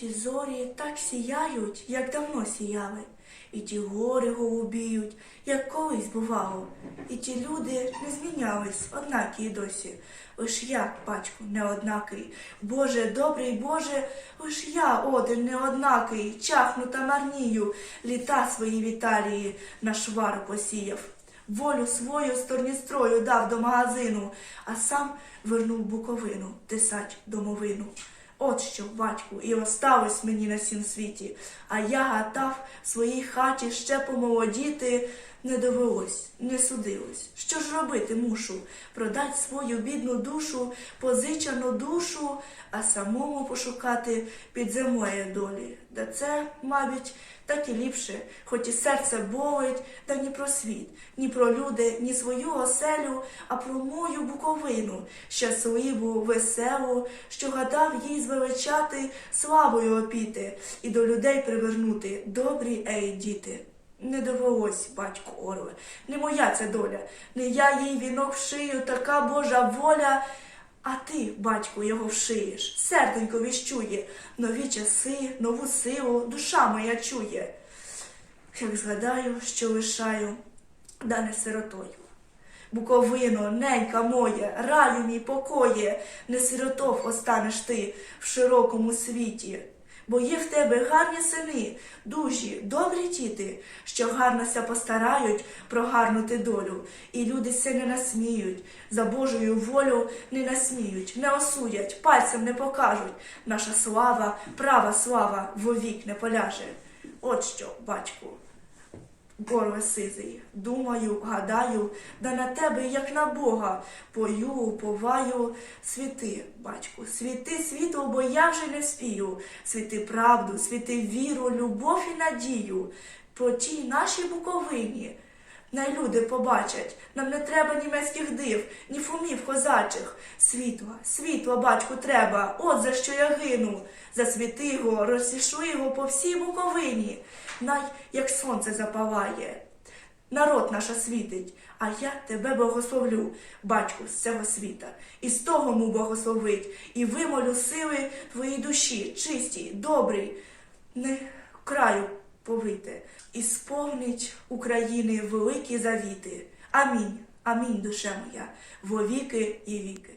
ті зорі так сіяють, як давно сіяли, і ті гори голубіють, як колись бувало, і ті люди не змінялись, однакі й досі. Лиш я, батьку, не однакий. Боже, добрий Боже, лиш я один не однакий, чахну та марнію, літа свої віталії на швар посіяв. Волю свою сторністрою дав до магазину, а сам вернув буковину, тисать домовину. От що, батьку, і осталось мені на сім світі, а я гатав в своїй хаті ще помолодіти. Не довелось, не судилось. Що ж робити мушу? Продать свою бідну душу, позичену душу, а самому пошукати під землею долі. Да це, мабуть, так і ліпше, хоч і серце болить, та ні про світ, ні про люди, ні свою оселю, а про мою буковину, щасливу, веселу, що гадав їй звеличати, славою опіти і до людей привернути добрі ей, діти. Не довелось, батько Орле, не моя це доля, не я їй вінок вшию, така Божа воля. А ти, батьку, його вшиєш, серденько віщує, нові часи, нову силу, душа моя чує. Як згадаю, що лишаю, дане сиротою. Буковино, ненька моє, раю мій покоє, не сиротов останеш ти в широкому світі. Бо є в тебе гарні сини, дужі, добрі діти, що гарно ся постарають про гарну ти долю, і люди се не насміють, за Божою волю не насміють, не осудять, пальцем не покажуть. Наша слава, права слава вовік не поляже. От що, батьку. Горле сизий, думаю, гадаю, да на тебе, як на Бога, пою, поваю, світи, батьку, світи світло, бо я вже не спію, світи правду, світи віру, любов і надію, по тій нашій буковині. Най люди побачать, нам не треба німецьких див, ні фумів козачих. Світла, світла, батьку, треба, от за що я гину. Засвіти його, розсішли його по всій буковині. Най, як сонце запалає. Народ наша світить, а я тебе благословлю, батьку, з цього світа, і з того му благословить, і вимолю сили твоїй душі, чистій, добрій, не краю повите, і сповнить України великі завіти. Амінь, амінь, душе моя, во віки і віки.